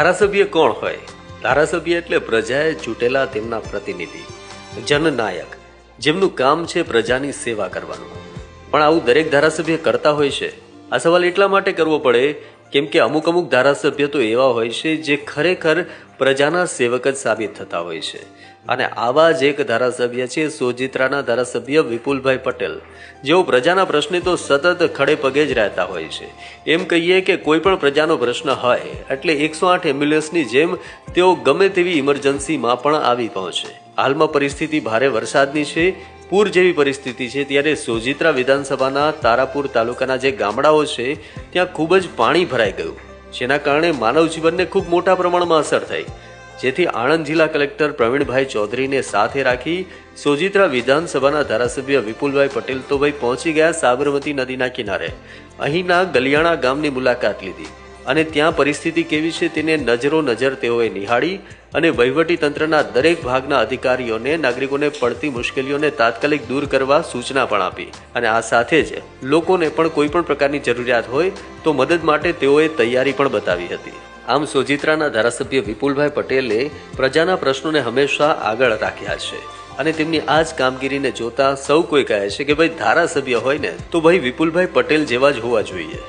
ધારાસભ્ય કોણ હોય? ધારાસભ્ય એટલે પ્રજાએ ચૂંટેલા તેમના પ્રતિનિધિ, જનનાયક, જેમનું કામ છે પ્રજાની સેવા કરવાનું. પણ આવું દરેક ધારાસભ્ય કરતા હોય છે. આ સવાલ એટલા માટે કરવો પડે કેમ કે અમુક અમુક ધારાસભ્ય તો એવા હોય છે જે ખરેખર પ્રજાના સેવક જ સાબિત થતા હોય છે. અને આવા જ એક ધારાસભ્ય છે સોજિત્રાના ધારાસભ્ય વિપુલભાઈ પટેલ. જેઓ પ્રજાના પ્રશ્ને તો સતત ખડે પગે જ રહેતા હોય છે. એમ કહીએ કે કોઈ પણ પ્રજાનો પ્રશ્ન હોય, એટલે એકસો આઠ એમ્બ્યુલન્સની જેમ તેઓ ગમે તેવી ઇમરજન્સીમાં પણ આવી પહોંચે. હાલમાં પરિસ્થિતિ ભારે વરસાદની છે પૂર જેવી પરિસ્થિતિ છે, ત્યારે સોજિત્રા વિધાનસભાના તારાપુર તાલુકાના જે ગામડાઓ છે, ત્યાં ખૂબ જ પાણી ભરાઈ ગયું. જેના કારણે માનવ જીવનને ખૂબ મોટા પ્રમાણમાં અસર થઈ. જેથી આણંદ જિલ્લા કલેક્ટર પ્રવીણભાઈ ચૌધરીને સાથે રાખી સોજિત્રા વિધાનસભાના ધારાસભ્ય વિપુલભાઈ પટેલ તો ભાઈ પહોંચી ગયા સાબરમતી નદીના કિનારે. અહીંના ગલિયાણા ગામની મુલાકાત લીધી. અને ત્યાં પરિસ્થિતિ કેવી છે તેને નજરો નજર તેઓએ નિહાળી અને વહીવટી તંત્રના દરેક ભાગના અધિકારીઓને, નાગરિકોને પડતી મુશ્કેલીઓને તાત્કાલિક દૂર કરવા સૂચના પણ આપી. અને આ સાથે જ લોકોને પણ કોઈ પણ પ્રકારની જરૂરિયાત હોય તો મદદ માટે તેઓએ તૈયારી પણ બતાવી હતી. આમ સોજિત્રાના ધારાસભ્ય વિપુલભાઈ પટેલે પ્રજાના પ્રશ્નોને હંમેશા આગળ રાખ્યા છે અને તેમની આ જ કામગીરીને જોતા સૌ કોઈ કહે છે કે ભાઈ ધારાસભ્ય હોય ને, તો ભાઈ વિપુલભાઈ પટેલ જેવા જ હોવા જોઈએ.